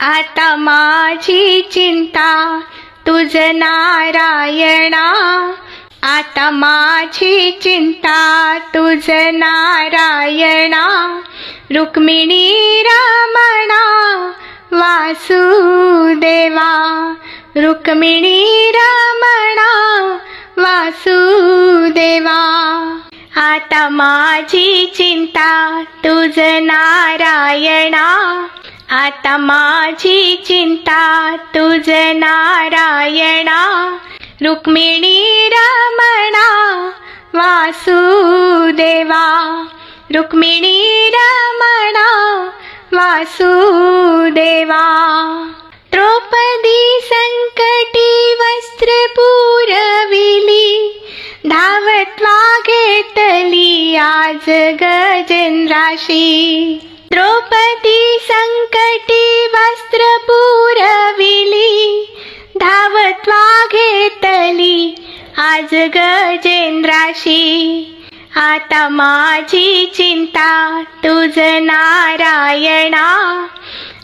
आता माझी चिंता तुझ नारायणा. आता माझी चिंता तुझ नारायणा. रुक्मिणी रमणा वासुदेवा. रुक्मिणी रमणा वासुदेवा. आता माझी चिंता तुझ नारायणा. आता माझी चिंता तुझ नारायणा रुक्मिणी रमणा वासुदेवा. रुक्मिणी रमणा वासुदेवा. द्रौपदी संकटी वस्त्र पुरविली धावत घेतली आज गजेंद्राशी. द्रौपदी संकटी वस्त्र पुरविली धावत्वा घेतली आज गजेंद्राशी. आता माझी चिंता तुझ नारायणा.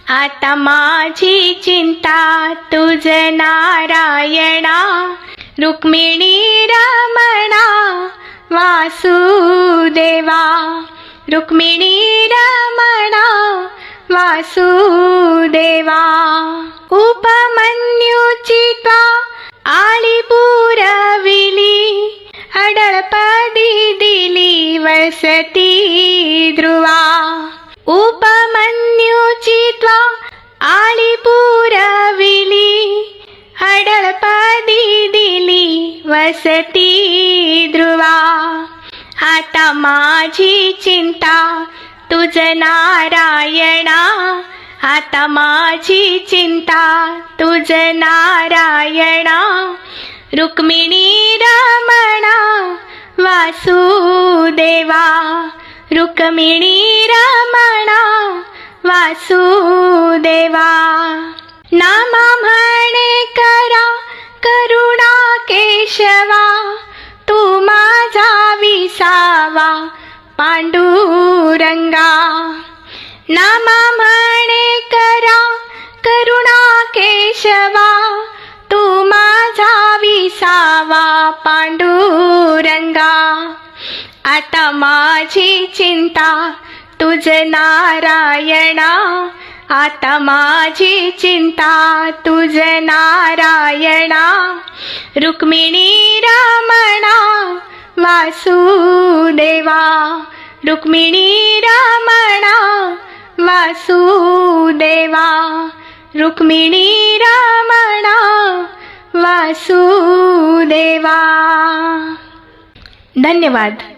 आता माझी चिंता तुझ नारायणा. रुक्मिणी रमणा वासुदेवा. రుక్మిణీ రమణ వాసుదేవా ఉపమన్యుచిత ఆలిపూరవిలి అడల్పది దిలి వసతి ధ్రువా ఉపమన్యుచిత ఆలిపూరవిలి అడల్పది దిలి వసతి आता माझी चिंता तुझ नारायणा. आता माझी चिंता तुझ नारायणा. रुक्मिणी रमणा वासुदेवा. रुक्मिणी रमणा वासुदेवा. नामा म्हणे पांडुरंगा नामा म्हणे करा करुणा केशवा तू माझा विसावा पांडुरंगा. आता माझी चिंता तुझ नारायणा आता माझी चिंता तुझ नारायणा. रुक्मिणी रमणा वासुदेवा रुक्मिणी रमणा वासुदेवा रुक्मिणी रमणा वासुदेवा धन्यवाद.